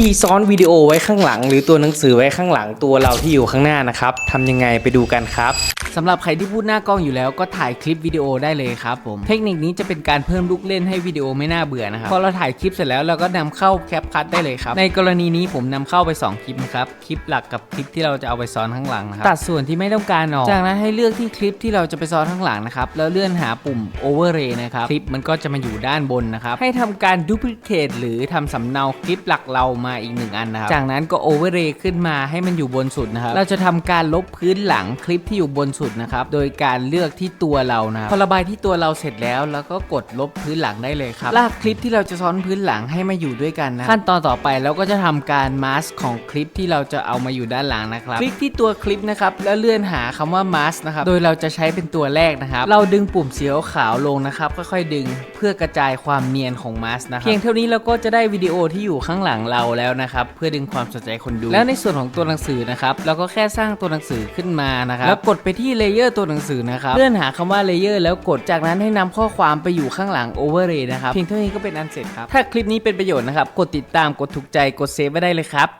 ธีซ้อนวิดีโอไว้ข้างหลัง หรือตัวหนังสือไว้ข้างหลังตัวเราที่อยู่ข้างหน้านะครับทำยังไงไปดูกันครับสำหรับใครที่พูดหน้ากล้องอยู่แล้วก็ถ่ายคลิปวิดีโอได้เลยครับผม เทคนิคนี้จะเป็นการเพิ่มลูกเล่นให้วิดีโอไม่น่าเบื่อนะครับพอเราถ่ายคลิปเสร็จแล้วเราก็นำเข้าแคปคัทได้เลยครับ ในกรณีนี้ผมนำเข้าไป 2 คลิปนะครับ คลิปหลักกับคลิปที่เราจะเอาไปซ้อนข้างหลังนะครับตัดส่วนที่ไม่ต้องการออก จากนั้นให้เลือกที่คลิปที่เราจะไปซ้อนข้างหลังนะครับแล้วเลื่อนหาปุ่ม overlay นะครับคลิปมันก็จะมาอยู่ด้านบนนะครับให้ทำการ duplicate หรือทำสำเนาคลิปหลักเรามาอีกหนึ่งอันนะครับ จากนั้นก็ overlay ขึ้นมาให้มันอยู่บนสุดนะครับ เราจะทำการลบพื้นหลังคลิปที่อยู่บนสุดนะครับ โดยการเลือกที่ตัวเรานะครับพอระบายที่ตัวเราเสร็จแล้ว แล้วก็กดลบพื้นหลังได้เลยครับลากคลิปที่เราจะซ้อนพื้นหลังให้มาอยู่ด้วยกันนะขั้นตอนต่อไปเราก็จะทำการมาสของคลิปที่เราจะเอามาอยู่ด้านหลังนะครับ คลิกที่ตัวคลิปนะครับแล้วเลื่อนหาคำว่ามาสนะครับโดยเราจะใช้เป็นตัวแรกนะครับ เราดึงปุ่มสีขาวๆลงนะครับค่อยๆดึง เพื่อกระจายความเนียนของมาสนะครับเพียงเท่านี้เราก็จะได้วิดีโอที่อยู่ข้างหลังเราแล้วนะครับเพื่อดึงความสนใจคนดู แล้วในส่วนของตัวหนังสือนะครับเราก็แค่สร้างตัวหนังสือขึ้นมานะครับแล้วกดไปที่เลเยอร์ตัวหนังสือนะครับเลื่อนหาคำว่าเลเยอร์แล้วกดจากนั้นให้นำข้อความไปอยู่ข้างหลัง overlay นะครับเพียงเท่านี้ก็เป็นอันเสร็จครับถ้าคลิปนี้เป็นประโยชน์นะครับกดติดตามกดถูกใจกดเซฟไว้ได้เลยครับ